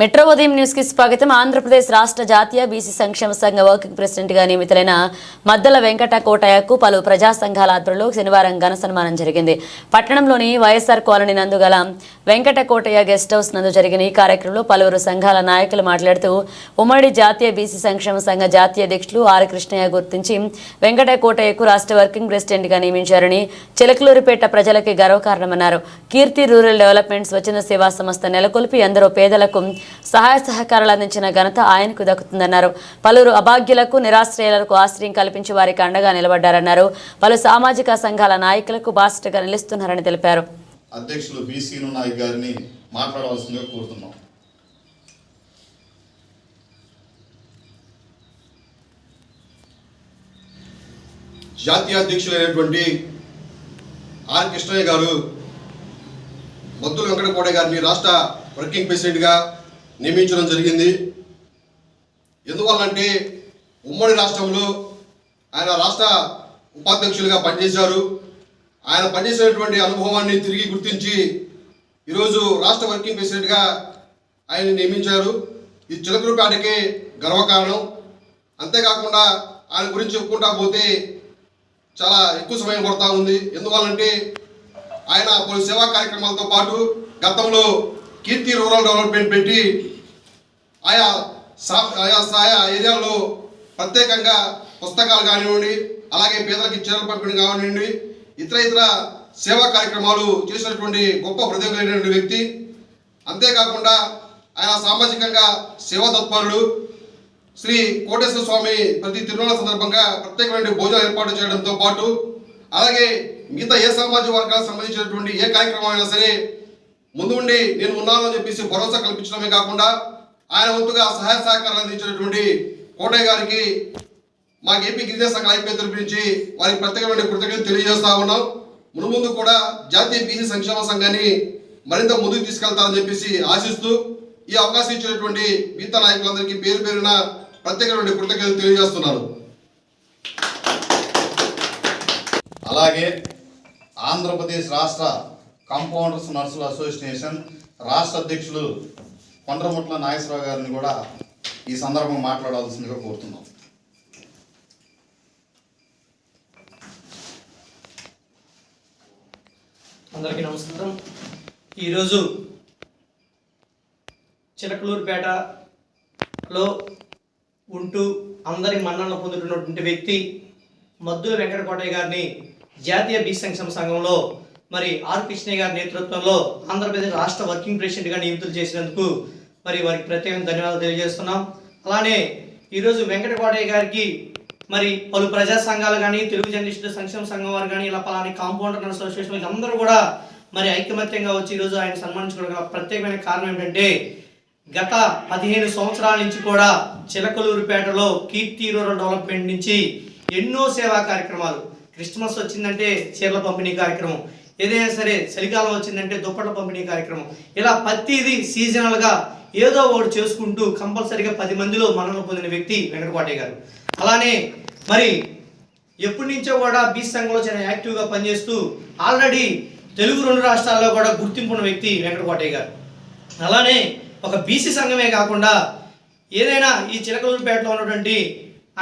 Metro ఉదయం న్యూస్కి స్వాగతం. ఆంధ్రప్రదేశ్ రాష్ట్ర జాతీయ బీసీ సంక్షేమ సంఘ వర్కింగ్ ప్రెసిడెంట్గా నియమితులైన మద్దల వెంకట కోటయ్యకు పలు ప్రజా సంఘాల ఆధ్వర్యంలో శనివారం ఘన సన్మానం జరిగింది. పట్టణంలోని వైఎస్ఆర్ కాలనీ నందు గల వెంకట కోటయ్య గెస్ట్ హౌస్ నందు జరిగిన ఈ కార్యక్రమంలో పలువురు సంఘాల నాయకులు మాట్లాడుతూ ఉమ్మడి జాతీయ బీసీ సంక్షేమ సంఘ జాతీయ అధ్యక్షులు ఆర్ కృష్ణయ్య గుర్తించి వెంకట కోటయ్యకు రాష్ట్ర వర్కింగ్ ప్రెసిడెంట్గా నియమించారని చిలకలూరిపేట ప్రజలకి గర్వకారణమన్నారు. కీర్తి రూరల్ డెవలప్మెంట్ స్వచ్ఛంద సేవా సంస్థ నెలకొల్పి ఎందరో పేదలకు సహాయ సహకారాలు అందించిన ఘనత ఆయనకు దక్కుతుందన్నారు. పలువురు అభాగ్యులకు నిరాశ్రయాలకు ఆశ్రయం కల్పించి వారికి అండగా నిలబడ్డారన్నారు. పలు సామాజిక సంఘాల నాయకులకు బాసటగా నిలుస్తున్నారని తెలిపారు. అధ్యక్షులు బీసీను నాయక్ గారిని మాట్లాడవలసిందిగా కోరుతున్నాం. జాతీయ అధ్యక్షులైనటువంటి ఆర్ కృష్ణయ్య గారు మద్దుల వెంకటకోట గారిని రాష్ట్ర వర్కింగ్ ప్రెసిడెంట్గా నియమించడం జరిగింది. ఎందువల్లంటే ఉమ్మడి రాష్ట్రంలో ఆయన రాష్ట్ర ఉపాధ్యక్షులుగా పనిచేశారు. ఆయన పనిచేసినటువంటి అనుభవాన్ని తిరిగి గుర్తించి ఈరోజు రాష్ట్ర వర్కింగ్ ప్రెసిడెంట్గా ఆయన నియమించారు. ఇది చిలకలూరుపేటకి గర్వకారణం. అంతేకాకుండా ఆయన గురించి చెప్పుకుంటా పోతే చాలా ఎక్కువ సమయం పడతా ఉంది. ఎందువల్లంటే ఆయన పలు సేవా కార్యక్రమాలతో పాటు గతంలో కీర్తి రూరల్ డెవలప్మెంట్ పెట్టి ఆయా సా ఆయా ఆయా ఏరియాల్లో ప్రత్యేకంగా పుస్తకాలు కానివ్వండి అలాగే పేదలకు చీరల పంపిణీ కానివ్వండి ఇతర ఇతర సేవా కార్యక్రమాలు చేసినటువంటి గొప్ప హృదయమైనటువంటి వ్యక్తి. అంతేకాకుండా ఆయన సామాజికంగా సేవా తత్పరులు. శ్రీ కోటేశ్వర స్వామి ప్రతి తిరుమల సందర్భంగా ప్రత్యేకమైన భోజనం ఏర్పాటు చేయడంతో పాటు అలాగే మిగతా ఏ సామాజిక వర్గాలకు సంబంధించినటువంటి ఏ కార్యక్రమం అయినా సరే ముందు ఉండి నేను ఉన్నానని చెప్పేసి భరోసా కల్పించడమే కాకుండా ఆయన వంతుగా సహాయ సహకారాలు అందించినటువంటి కోటయ్య గారికి మా ఏపీ గిరిజన సంఘ ఐక్య తరపునుంచి వారికి ప్రత్యేకమైన కృతజ్ఞతలు తెలియజేస్తా ఉన్నాం. మునుముందు కూడా జాతీయ బీసీ సంక్షేమ సంఘాన్ని మరింత ముందుకు తీసుకెళ్తారని చెప్పేసి ఆశిస్తూ ఈ అవకాశం ఇచ్చినటువంటి మిగతా నాయకులందరికీ పేరు పేరున ప్రత్యేకమైన కృతజ్ఞతలు తెలియజేస్తున్నాను. అలాగే ఆంధ్రప్రదేశ్ రాష్ట్ర కాంపౌండర్స్ నర్సుల అసోసియేషన్ రాష్ట్ర అధ్యక్షులు కొండ్రముట్ల నాగేశ్వరరావు గారిని కూడా ఈ సందర్భం మాట్లాడాల్సిందిగా కోరుతున్నాం. అందరికీ నమస్కారం. ఈరోజు చిలకలూరుపేటలో ఉంటూ అందరి మన్నలను పొందుతున్నటువంటి వ్యక్తి మద్దుల వెంకటకోటయ్య గారిని జాతీయ బీ సంక్షేమ సంఘంలో మరి ఆర్ కృష్ణయ్య గారి నేతృత్వంలో ఆంధ్రప్రదేశ్ రాష్ట్ర వర్కింగ్ ప్రెసిడెంట్గా నియమితులు చేసినందుకు మరి వారికి ప్రత్యేకంగా ధన్యవాదాలు తెలియజేస్తున్నాం. అలానే ఈరోజు వెంకటకోటయ్య గారికి మరి పలు ప్రజా సంఘాలు కానీ తెలుగు జర్నలిస్టుల సంక్షేమ సంఘం వారు కానీ ఇలా పలాని కాంపౌండర్ అసోసియేషన్ వీళ్ళందరూ కూడా మరి ఐకమత్యంగా వచ్చి ఈరోజు ఆయన సన్మానించుకోవడం గల ప్రత్యేకమైన కారణం ఏంటంటే గత పదిహేను సంవత్సరాల నుంచి కూడా చిలకలూరుపేటలో కీర్తి రూరల్ డెవలప్మెంట్ నుంచి ఎన్నో సేవా కార్యక్రమాలు క్రిస్మస్ వచ్చిందంటే చీరల పంపిణీ కార్యక్రమం ఏదైనా సరే చలికాలం వచ్చిందంటే దుప్పట్ల పంపిణీ కార్యక్రమం. ఇలా ప్రతిది సీజనల్గా ఏదో ఒకటి చేసుకుంటూ కంపల్సరీగా పది మందిలో మరణం పొందిన వ్యక్తి వెంకటకోటయ్య గారు. అలానే మరి ఎప్పటి నుంచో కూడా బీసీ సంఘంలో చాలా యాక్టివ్గా పనిచేస్తూ ఆల్రెడీ తెలుగు రెండు రాష్ట్రాల్లో కూడా గుర్తింపు ఉన్న వ్యక్తి వెంకటకోటయ్య గారు. అలానే ఒక బీసీ సంఘమే కాకుండా ఏదైనా ఈ చిలకలూరుపేటలో ఉన్నటువంటి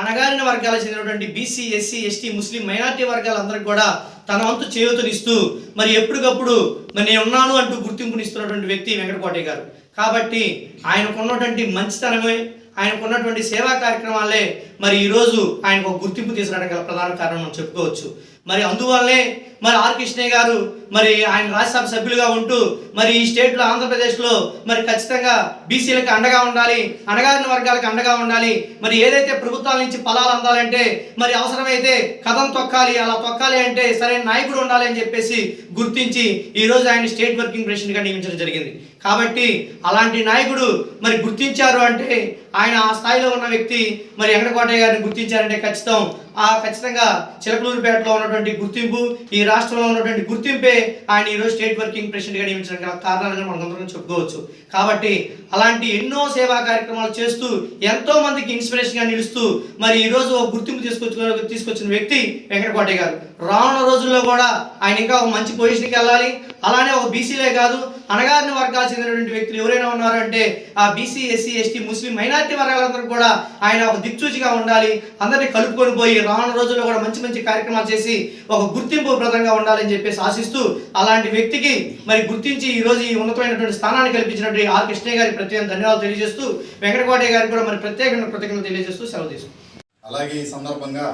అణగారిన వర్గాలకు చెందినటువంటి BC SC ST Muslim minority వర్గాలందరికీ కూడా తన వంతు చేయూతనిస్తూ మరి ఎప్పటికప్పుడు మరి నేను ఉన్నాను అంటూ గుర్తింపునిస్తున్నటువంటి వ్యక్తి వెంకటకోటయ్య గారు. కాబట్టి ఆయనకున్నటువంటి మంచితనమే ఆయనకున్నటువంటి సేవా కార్యక్రమాలే మరి ఈరోజు ఆయనకు ఒక గుర్తింపు తీసుకురావడం గల ప్రధాన కారణం మనం చెప్పుకోవచ్చు. మరి అందువల్లే మరి ఆర్ కృష్ణయ్య గారు మరి ఆయన రాజ్యసభ సభ్యులుగా ఉంటూ మరి ఈ స్టేట్లో ఆంధ్రప్రదేశ్లో మరి ఖచ్చితంగా బీసీలకు అండగా ఉండాలి అణగారిన వర్గాలకు అండగా ఉండాలి మరి ఏదైతే ప్రభుత్వాల నుంచి ఫలాలు అందాలంటే మరి అవసరమైతే కథం తొక్కాలి అలా తొక్కాలి అంటే సరైన నాయకుడు ఉండాలి అని చెప్పేసి గుర్తించి ఈ రోజు ఆయన స్టేట్ వర్కింగ్ ప్రెసిడెంట్గా నియమించడం జరిగింది. కాబట్టి అలాంటి నాయకుడు మరి గుర్తించారు అంటే ఆయన ఆ స్థాయిలో ఉన్న వ్యక్తి మరి వెంకటకోటయ్య గారిని గుర్తించారంటే ఖచ్చితం ఆ ఖచ్చితంగా చిలకలూరుపేటలో ఉన్నటువంటి గుర్తింపు ఈ రాష్ట్రంలో ఉన్నటువంటి గుర్తింపే ఆయన ఈరోజు స్టేట్ వర్కింగ్ ప్రెసిడెంట్గా నియమించడానికి కారణాలుగా మనం అందరం చెప్పుకోవచ్చు. కాబట్టి అలాంటి ఎన్నో సేవా కార్యక్రమాలు చేస్తూ ఎంతో మందికి ఇన్స్పిరేషన్గా నిలుస్తూ మరి ఈరోజు ఒక గుర్తింపు తీసుకొచ్చు తీసుకొచ్చిన వ్యక్తి వెంకటకోటయ్య గారు. రానున్న రోజుల్లో కూడా ఆయన ఇంకా ఒక మంచి పొజిషన్కి వెళ్ళాలి. అలానే ఒక బీసీలే కాదు అణగారిన వర్గాలు చెందినటువంటి వ్యక్తులు ఎవరైనా ఉన్నారంటే ఆ BC SC ST Muslim minority వర్గాలందరూ కూడా ఆయన ఒక దిక్సూచిగా ఉండాలి. అందరినీ కలుపుకొని పోయి రానున్న రోజుల్లో కూడా మంచి మంచి కార్యక్రమాలు చేసి ఒక గుర్తింపు ప్రదంగా ఉండాలని చెప్పేసి ఆశిస్తూ అలాంటి వ్యక్తికి మరి గుర్తించి ఈ రోజు ఈ ఉన్నతమైనటువంటి స్థానాన్ని కల్పించినటువంటి ఆర్ కృష్ణయ్య గారికి ప్రత్యేక ధన్యవాదాలు తెలియజేస్తూ వెంకటకోటయ్య గారికి కూడా మరి ప్రత్యేకమైన కృతజ్ఞతలు తెలియజేస్తూ సెలవు తీసుకుంటాం అలాగే ఈ సందర్భంగా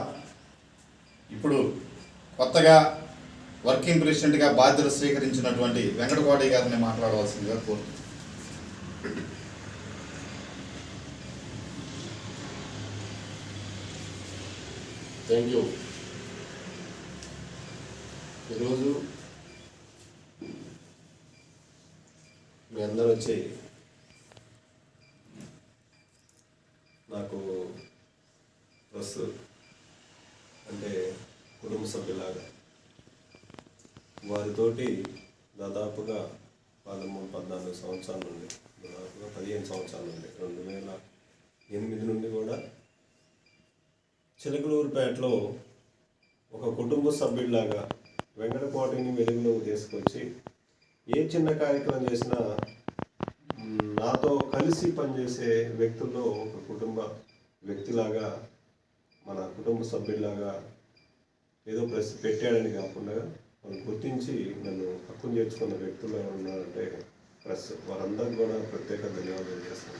ఇప్పుడు కొత్తగా వర్కింగ్ ప్రెసిడెంట్గా బాధ్యతలు స్వీకరించినటువంటి వెంకటకోటయ్య గారిని మాట్లాడవలసిందిగా కోరుతున్నాను. థ్యాంక్ యూ ఈరోజు మీ అందరూ వచ్చి నాకు ప్లస్ అంటే కుటుంబ సభ్యులాగా వారితోటి దాదాపుగా పదమూడు పద్నాలుగు సంవత్సరాల నుండి దాదాపుగా పదిహేను సంవత్సరాల నుండి రెండు వేల ఎనిమిది నుండి కూడా చిలకలూరుపేటలో ఒక కుటుంబ సభ్యుడిలాగా వెంకటకోటని వెలుగులోకి తీసుకొచ్చి ఏ చిన్న కార్యక్రమం చేసినా నాతో కలిసి పనిచేసే వ్యక్తుల్లో ఒక కుటుంబ వ్యక్తిలాగా మన కుటుంబ సభ్యుడిలాగా ఏదో ప్రసి పెట్టాడని కాకుండా గుర్తించి నన్ను హక్కును చేర్చుకున్న వ్యక్తులు ఉన్నారంటే ప్రెస్ వారందరికీ కూడా ప్రత్యేక ధన్యవాదాలు చేస్తున్నాను.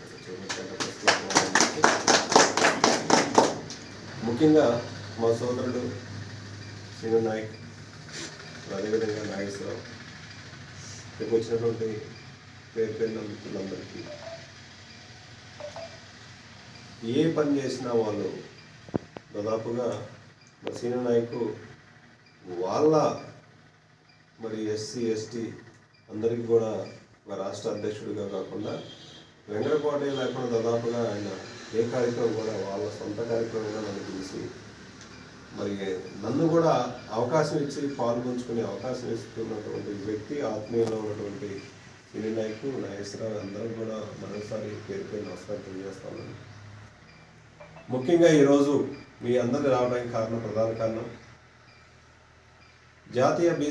ముఖ్యంగా మా సోదరుడు శ్రీను నాయక్ అదేవిధంగా నాగేశ్వరరావు ఇక్కడికి వచ్చినటువంటి పేరు పేరున మిత్రులందరికీ. ఏ పని చేసినా వాళ్ళు దాదాపుగా మా సీనియర్ నాయకు వాళ్ళ మరి ఎస్సీ ఎస్టీ అందరికీ కూడా ఒక రాష్ట్ర అధ్యక్షుడిగా కాకుండా వెంకటపాటి లేకుండా దాదాపుగా ఆయన ఏ కార్యక్రమం కూడా వాళ్ళ సొంత కార్యక్రమంగా నన్ను పిలిచి మరి నన్ను కూడా అవకాశం ఇచ్చి పాల్గొంచుకునే అవకాశం ఇస్తున్నటువంటి వ్యక్తి ఆత్మీయంలో ఉన్నటువంటి సినీ నాయకులు నాగేశ్వరరావు అందరూ కూడా మరోసారి పేరు పేరు నమస్కారం తెలియజేస్తాను ముఖ్యంగా ఈరోజు మీ అందరు రావడానికి కారణం ప్రధాన కారణం జాతీయ బీసీ